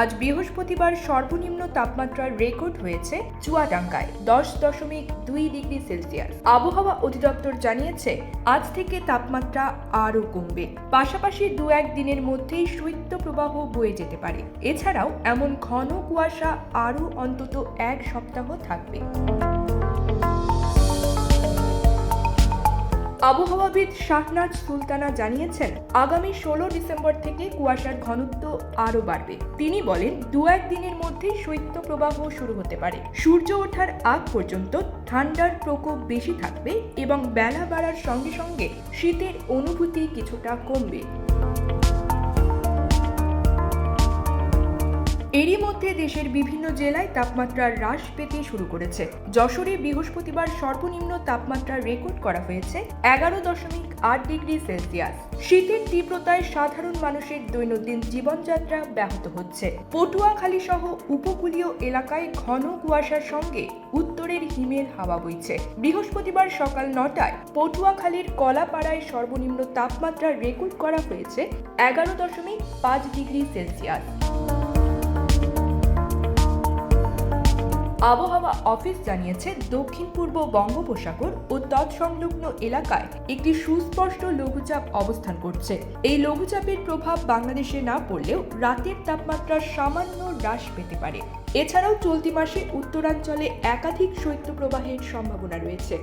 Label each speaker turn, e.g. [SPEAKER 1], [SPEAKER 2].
[SPEAKER 1] আজ বৃহস্পতিবার সর্বনিম্ন তাপমাত্রার রেকর্ড হয়েছে চুয়াডাঙ্গায়, দশ দশমিক দুই ডিগ্রি সেলসিয়াস। আবহাওয়া অধিদপ্তর জানিয়েছে, আজ থেকে তাপমাত্রা আরও কমবে। পাশাপাশি দু এক দিনের মধ্যেই শৈত্যপ্রবাহ বয়ে যেতে পারে। এছাড়াও এমন ঘন কুয়াশা আরও অন্তত এক সপ্তাহ থাকবে। আবহাওয়াবিদ শাহনাজ সুলতানা জানিয়েছেন, আগামী ষোলো ডিসেম্বর থেকে কুয়াশার ঘনত্ব আরও বাড়বে। তিনি বলেন, দু এক দিনের মধ্যেই শৈত্যপ্রবাহ শুরু হতে পারে। সূর্য ওঠার আগ পর্যন্ত ঠান্ডার প্রকোপ বেশি থাকবে এবং বেলা বাড়ার সঙ্গে সঙ্গে শীতের অনুভূতি কিছুটা কমবে। এরই মধ্যে দেশের বিভিন্ন জেলায় তাপমাত্রা হ্রাস পেতে শুরু করেছে। যশোরে বৃহস্পতিবার সর্বনিম্ন তাপমাত্রা রেকর্ড করা হয়েছে এগারো দশমিক আট ডিগ্রি সেলসিয়াস। শীতের তীব্রতায় সাধারণ মানুষের দৈনন্দিন জীবনযাত্রা ব্যাহত হচ্ছে। পটুয়াখালী সহ উপকূলীয় এলাকায় ঘন কুয়াশার সঙ্গে উত্তরের হিমেল হাওয়া বইছে। বৃহস্পতিবার সকাল নটায় পটুয়াখালীর কলাপাড়ায় সর্বনিম্ন তাপমাত্রা রেকর্ড করা হয়েছে এগারো দশমিক পাঁচ ডিগ্রি সেলসিয়াস। আবহাওয়া অফিস জানিয়েছে, দক্ষিণ পূর্ব বঙ্গোপসাগর ও তৎসংলগ্ন এলাকায় একটি সুস্পষ্ট লঘুচাপ অবস্থান করছে। এই লঘুচাপের প্রভাব বাংলাদেশে না পড়লেও রাতের তাপমাত্রা সামান্য হ্রাস পেতে পারে। এছাড়াও চলতি মাসে উত্তরাঞ্চলে একাধিক শৈত্যপ্রবাহের সম্ভাবনা রয়েছে।